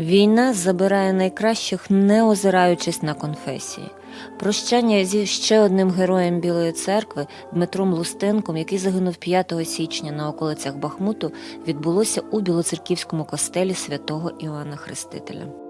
Війна забирає найкращих, не озираючись на конфесії. Прощання зі ще одним героєм Білої церкви Дмитром Лустенком, який загинув 5 січня на околицях Бахмуту, відбулося у Білоцерківському костелі святого Іоанна Хрестителя.